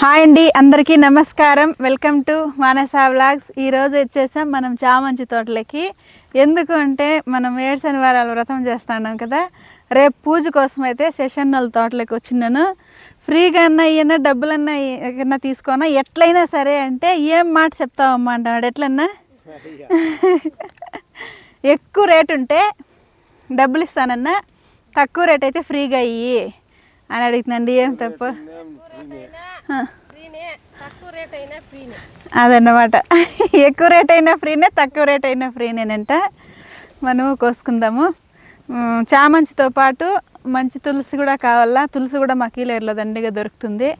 Hi అండి అందరికీ నమస్కారం. వెల్కమ్ టు మానసా వ్లాగ్స్ ఈరోజు వచ్చేసాం మనం చామంచి తోటలకి. ఎందుకు అంటే మనం ఏడు శనివారాలు వ్రతం చేస్తున్నాం కదా రేపు పూజ కోసం అయితే శశన్నల తోటలోకి వచ్చినాను. ఫ్రీగా అన్నా ఇయ్యన్నా డబ్బులన్నా ఏమన్నా తీసుకోనా? ఎట్లయినా సరే అంటే ఏం మాట చెప్తావమ్మా అంటున్నాడు. ఎట్లన్నా? ఎక్కువ రేటు ఉంటే డబ్బులు ఇస్తానన్నా తక్కువ రేట్ అయితే ఫ్రీగా అయ్యి అని అడుగుతుందండి ఏం తప్పు? అదన్నమాట. ఎక్కువ రేట్ అయినా ఫ్రీనే తక్కువ రేట్ అయినా ఫ్రీనేనంట. మనము కోసుకుందాము. చామంచితో పాటు మంచి తులసి కూడా కావాలా? తులసి కూడా మా కీలేరులో దండిగా దొరుకుతుంది.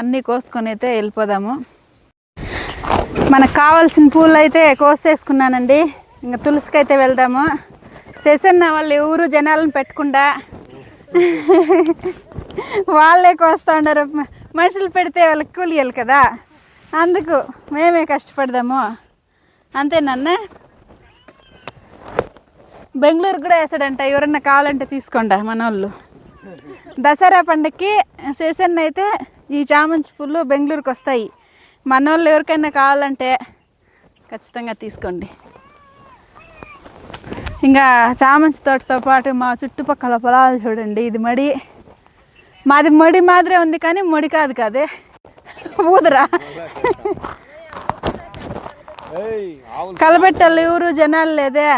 అన్నీ కోసుకొని అయితే వెళ్ళిపోదాము. మనకు కావాల్సిన పూలు అయితే కోసేసుకున్నానండి. ఇంకా తులసికి అయితే వెళ్దాము. సెసన్న వాళ్ళు ఎవరు జనాలను పెట్టకుండా వాళ్ళే కోస్తా ఉన్నారు మనుషులు పెడితే వాళ్ళకి కూలియాలి కదా. అందుకు మేమే కష్టపడదాము. అంతేనన్న బెంగళూరు కూడా వేసాడంట ఎవరన్నా కావాలంటే తీసుకోండి మన వాళ్ళు దసరా పండగకి సీజన్ అయితే ఈ చామంతి పూలు బెంగళూరుకి వస్తాయి మన వాళ్ళు ఎవరికైనా కావాలంటే ఖచ్చితంగా తీసుకోండి. ఇంకా చామంతి తోటతో పాటు మా చుట్టుపక్కల పొలాలు చూడండి. ఇది మడి. మాది మడి మాదిరే ఉంది కానీ మడి కాదు కాదే. ఊదరా? కలబెట్టాలి ఎవరు జనాలు లేదే.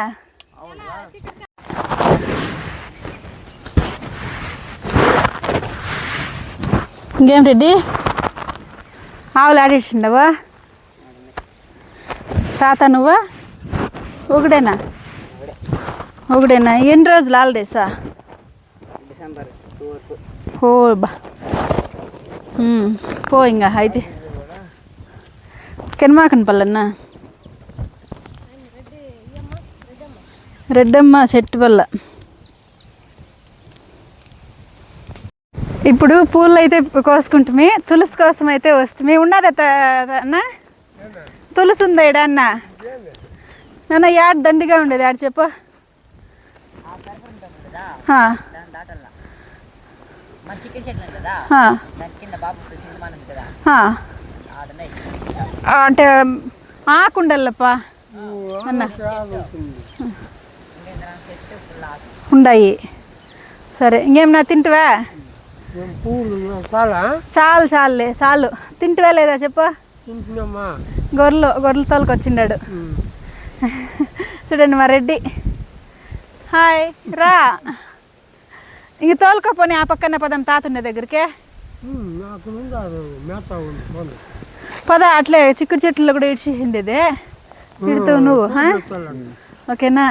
ఇంకేం రెడ్డి? ఆవులు ఆడేసిండవా? తాత నువ్వా? ఒకడేనా? ఒకడేనా ఎన్ని రోజులు హాలిడేసా? డిసెంబర్ ఓ బా పో ఇంకా అయితే. కెన్మాకన్ పల్లన్న రెడ్డమ్మ చెట్టు వల్ల. ఇప్పుడు పూలు అయితే కోసుకుంటుమి తులసి కోసం అయితే వస్తుంది ఉన్నదా తులసి ఉందా ఈడ అన్న? నాన్న యాడ్ దండిగా ఉండేది ఆడ చెప్పు. అంటే ఆకుండల్లప్ప. ఉండయి. సరే ఇంకేమన్నా తింటివా? చాలా చాలు చాలులే చాలు. తింటివా లేదా చెప్పు? గొర్రెలు గొర్రెల తోలుకు వచ్చిండాడు చూడండి మా రెడ్డి. హాయ్ రా. ఇంక తోలుకోపోని ఆ పక్కన పదం తాతుండే దగ్గరికి. పద అట్లే చిక్కుడు చెట్లు కూడా ఇడిచింది ఇది. ఇడుతావు నువ్వు. ఓకేనా?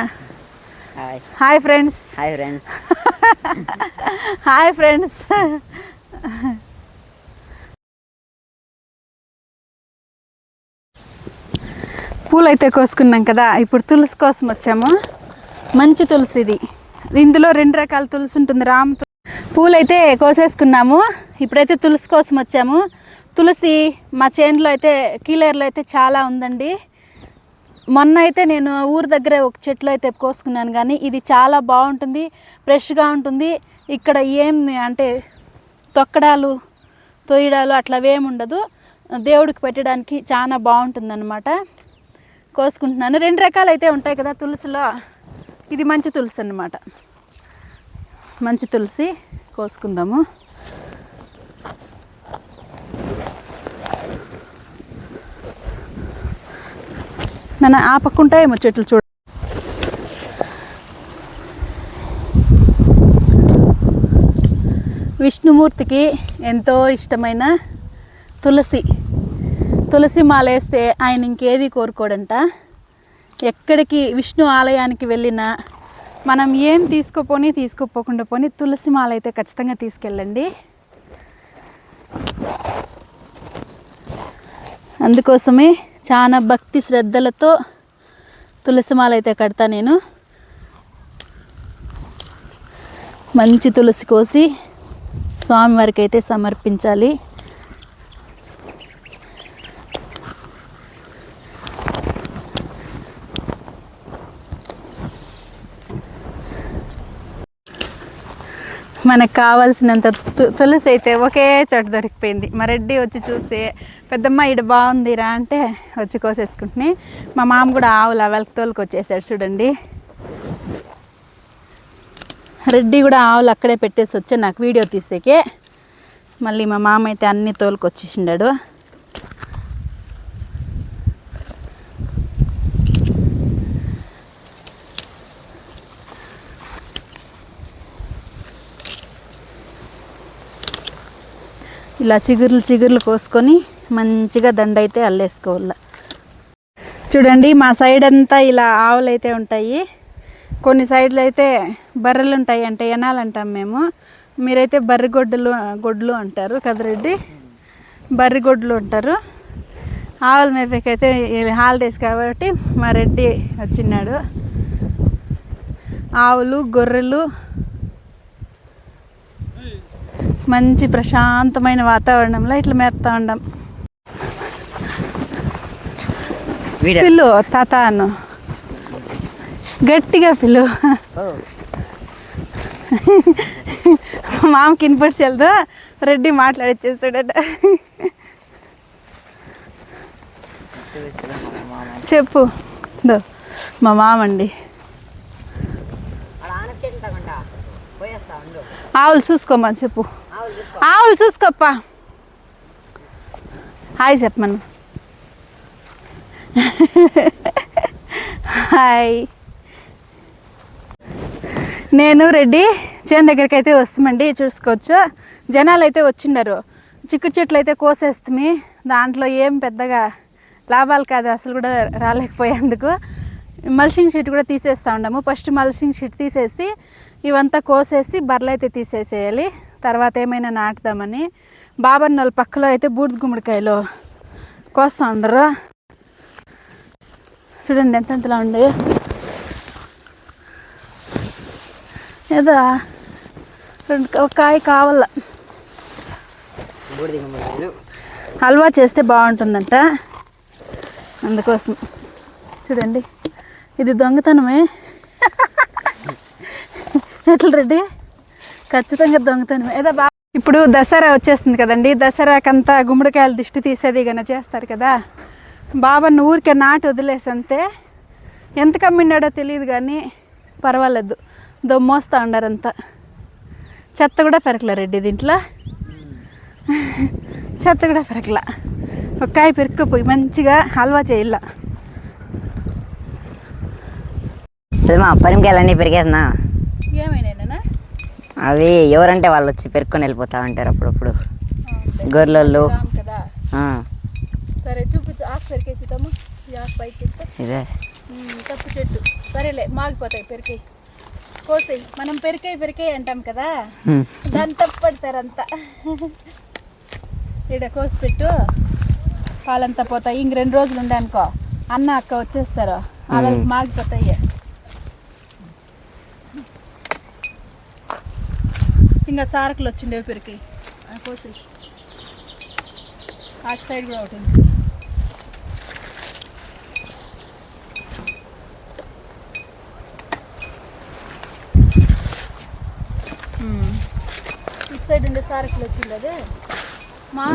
Hi. Hi friends. Hi friends. Hi friends. పూలు అయితే కోసుకున్నాం కదా ఇప్పుడు తులసి కోసం వచ్చాము. మంచి తులసి ఇది. ఇందులో రెండు రకాల తులసి ఉంటుంది రామ్ పూలు అయితే కోసేసుకున్నాము ఇప్పుడైతే తులసి కోసం వచ్చాము. తులసి మా చేనులో అయితే కీలేరులో అయితే చాలా ఉందండి. మొన్న అయితే నేను ఊరి దగ్గర ఒక చెట్లు అయితే కోసుకున్నాను కానీ ఇది చాలా బాగుంటుంది ఫ్రెష్గా ఉంటుంది. ఇక్కడ ఏం అంటే తొక్కడాలు తొయ్యడాలు అట్లా ఏమి ఉండదు. దేవుడికి పెట్టడానికి చాలా బాగుంటుంది కోసుకుంటున్నాను. రెండు రకాలు అయితే ఉంటాయి కదా తులసిలో. ఇది మంచి తులసి అన్నమాట. మంచి తులసి కోసుకుందాము. నన్ను ఆ చెట్లు చూడ. విష్ణుమూర్తికి ఎంతో ఇష్టమైన తులసి. తులసి మాల వేస్తే ఆయన ఇంకేది కోరుకోడంట? ఎక్కడికి విష్ణు ఆలయానికి వెళ్ళినా మనం ఏం తీసుకోపోని తీసుకోపోకుండా పోని తులసి మాల అయితే ఖచ్చితంగా తీసుకెళ్ళండి. అందుకోసమే చాలా భక్తి శ్రద్ధలతో తులసి మాల అయితే కడతా నేను. మంచి తులసి కోసి స్వామివారికి అయితే సమర్పించాలి. మనకు కావాల్సినంత తు- తులసి అయితే ఒకే చోట దొరికిపోయింది. మా రెడ్డి వచ్చి చూసి పెద్దమ్మ ఇడ బాగుందిరా అంటే వచ్చి కోసేసుకుంటుని మా మామ కూడా ఆవులు అవలకి తోలుకు వచ్చేసాడు చూడండి. రెడ్డి కూడా ఆవులు అక్కడే పెట్టేసి వచ్చి నాకు వీడియో తీసేకే మళ్ళీ మా మామ అయితే అన్ని తోలుకొచ్చేసిండాడు ఇలా చిగుర్లు చిగుర్లు కోసుకొని మంచిగా దండ అయితే అల్లేసుకోవాలి. చూడండి మా సైడ్ అంతా ఇలా ఆవులు అయితే ఉంటాయి. కొన్ని సైడ్లు అయితే బర్రెలు ఉంటాయి అంటే ఎనాలు అంటాం మేము. మీరైతే బర్రె గొడ్డలు గొడ్లు అంటారు కదరెడ్డి బర్రె గొడ్లు ఉంటారు. ఆవుల మేపకైతే హాలిడేస్ కాబట్టి మా రెడ్డి వచ్చినాడు ఆవులు గొర్రెలు మంచి ప్రశాంతమైన వాతావరణంలో ఇట్లా మేపుతా ఉండం. పిల్లు తాత అను. గట్టిగా పిల్లు మామకి ఇన్పడి చెల్దు రెడ్డి మాట్లాడచ్చేస్తాడట. చెప్పు. దో మా మామండి. ఆవులు చూసుకోమని చెప్పు. ఆవులు చూసుకోప్పా. హాయ్ చెప్పమను. హాయ్. నేను రెడ్డి చేను దగ్గరికి అయితే వస్తామండి చూసుకోవచ్చు. జనాలు అయితే వచ్చిండారు. చిక్కుడు చెట్లు అయితే కోసేస్తుంది. దాంట్లో ఏం పెద్దగా లాభాలు కాదు అసలు కూడా రాలేకపోయేందుకు. మల్షింగ్ షీట్ కూడా తీసేస్తూ ఉండము ఫస్ట్ మల్షింగ్ షీట్ తీసేసి ఇవంతా కోసేసి బర్రెలు అయితే తీసేసేయాలి. తర్వాత ఏమైనా నాటుదామని బాబన్ వాళ్ళ పక్కలో అయితే బూడిద గుమ్మడికాయలు కోస్తూ ఉండరు. చూడండి ఎంత ఎంతలా ఉండే ఏదో రెండు ఒక కాయ కావాల. హల్వా చేస్తే బాగుంటుందంట. అందుకోసం. చూడండి. ఇది దొంగతనమే. ఎట్లా రెడ్డి ఖచ్చితంగా దొంగతనం. ఏదో బాగా ఇప్పుడు దసరా వచ్చేస్తుంది కదండి. దసరాకంతా గుమ్మడికాయలు దిష్టి తీసేది గన చేస్తారు కదా. బాబాను ఊరికే నాటి వదిలేసంతే ఎంత కమ్మినాడో తెలియదు కానీ పర్వాలేదు. దొమ్మోస్తా ఉండారంతా. చెత్త కూడా పెరకలే రెడ్డి దీంట్లో? చెత్త కూడా పెరకల. ఒక్కాయ పెరుక్కుపోయి మంచిగా హల్వా చేయాల. మా పరిమకాయలన్నీ పెరిగేస్తున్నా అవి ఎవరంటే వాళ్ళు వచ్చి పెరుక్కొని వెళ్ళిపోతా ఉంటారు అప్పుడప్పుడు. గొర్రెలు. సరే చూపించు. ఆకు పెరికే చూద్దాము. ఈ ఆకు పైకి ఎత్తు. ఇదే. తప్పు చెట్టు. సరేలే మాగిపోతాయి పెరికాయి. కోసాయి. మనం పెరికాయి పెరికాయి అంటాం కదా. దాన్ని తప్పు పడతారంతా ఇక్కడ కోసి పెట్టు. పాలంతా పోతాయి. ఇంక రెండు రోజులు ఉండే అనుకో. అన్న అక్క వచ్చేస్తారు. వాళ్ళకి మాగిపోతాయి. ఇంకా చారకులు వచ్చిండేవి పెరికాయి ఆ కోసి అటు సైడ్ కూడా ఒకటి. ఇటు సైడ్ ఉండే సారకులు వచ్చింది అదే. మా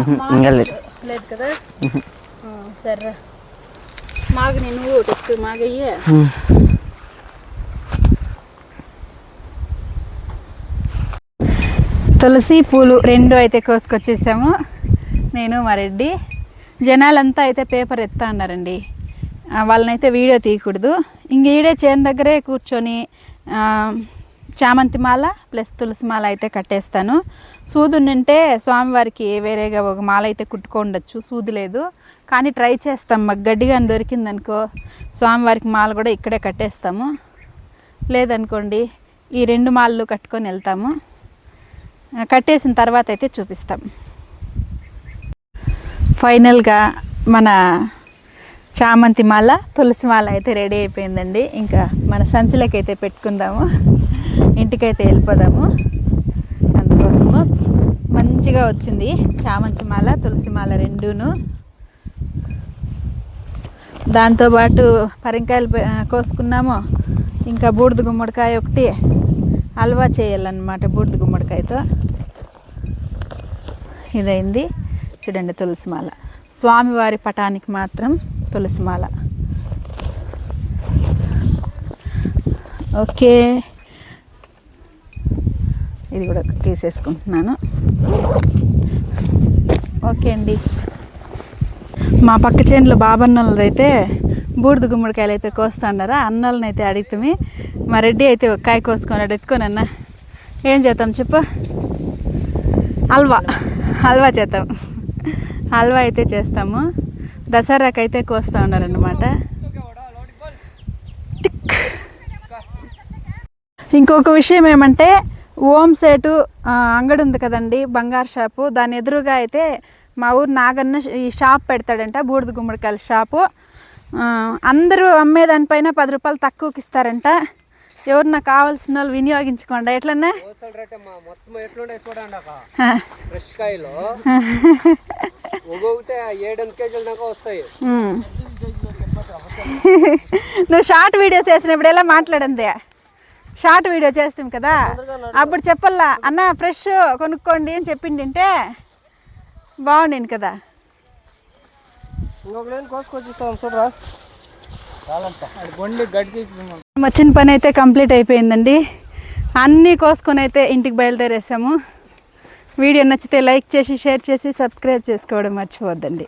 లేదు. కదా? సరే మాకు నేను ఒకటి మాగయ్యే. తులసి పూలు రెండు అయితే కోసుకొచ్చేసాము. నేను మా రెడ్డి. జనాలంతా అయితే పేపర్ ఎత్తా అన్నారండి. వాళ్ళనైతే వీడియో తీయకూడదు. ఇంక ఈడే చేను దగ్గరే కూర్చొని చామంతి మాల ప్లస్ తులసి మాల అయితే కట్టేస్తాను. సూది ఉంటే స్వామివారికి వేరేగా ఒక మాల అయితే కుట్టుకోండొచ్చు సూది లేదు. కానీ ట్రై చేస్తాం. మాకు గడ్డిగా దొరికిందనుకో స్వామివారికి మాల కూడా ఇక్కడే కట్టేస్తాము. లేదనుకోండి ఈ రెండు మాలలు కట్టుకొని వెళ్తాము. కట్టేసిన తర్వాత అయితే చూపిస్తాం. ఫైనల్గా మన చామంతి మాల తులసి మాల అయితే రెడీ అయిపోయిందండి. ఇంకా మన సంచులకి అయితే పెట్టుకుందాము. ఇంటికైతే వెళ్ళిపోదాము. అందుకోసము మంచిగా వచ్చింది చామంతి మాల తులసి మాల రెండును. దాంతోపాటు పరింకాయలు కోసుకున్నాము. ఇంకా బూడిద గుమ్మడికాయ ఒకటి. హల్వా చేయాలన్నమాట బూడిద గుమ్మడికాయతో. ఇదైంది. చూడండి తులసిమాల. స్వామివారి పటానికి మాత్రం తులసిమాల. ఓకే. ఇది కూడా తీసేసుకుంటున్నాను. ఓకే అండి. మా పక్క చేనులో బాబన్నలదైతే బూడిద గుమ్మడికాయలు అయితే కోస్తున్నారా అన్నోళ్ళని అయితే అడిగితే మా రెడ్డి అయితే ఒక కాయ కోసుకున్నాడు ఎత్తుకోనన్నా ఏం చేద్దాం చెప్పు? హల్వా హల్వా చేద్దాం. హల్వా అయితే చేస్తాము. దసరాకైతే అయితే కోస్తూ ఉన్నారనమాట టిక్. ఇంకొక విషయం ఏమంటే ఓం సేటు అంగడి ఉంది కదండి బంగారు షాపు. దాని ఎదురుగా అయితే మా ఊరు నాగన్న ఈ షాప్ పెడతాడంట బూడిద గుమ్మడికాయల షాపు. అందరూ అందరూ అమ్మేదానిపైన పది రూపాయలు తక్కువకి ఇస్తారంట. ఎవరు నాకు కావాల్సిన వాళ్ళు వినియోగించుకోండి. ఎట్లన్నా? మొత్తం ఎట్లుండే చూడండి. ఫ్రెష్ కాయలు. ఒక్కొక్కటి ఏడెనిమిది కేజీల దాకా వస్తాయి. ఉమ్. నువ్వు షార్ట్ వీడియోస్ వేసినప్పుడు ఎలా మాట్లాడింది? షార్ట్ వీడియో చేస్తాం కదా? అప్పుడు చెప్పల్లా అన్న ఫ్రెష్ కొనుక్కోండి అని చెప్పిండింటే బాగుండేది కదా. ఇంకొక లేని కోసుకొచ్చి ఇస్తాం చూడరా? వచ్చిన పని అయితే కంప్లీట్ అయిపోయిందండి. అన్నీ కోసుకొని అయితే ఇంటికి బయలుదేరేసాము. వీడియో నచ్చితే లైక్ చేసి షేర్ చేసి సబ్స్క్రైబ్ చేసుకోవడం మర్చిపోద్దండి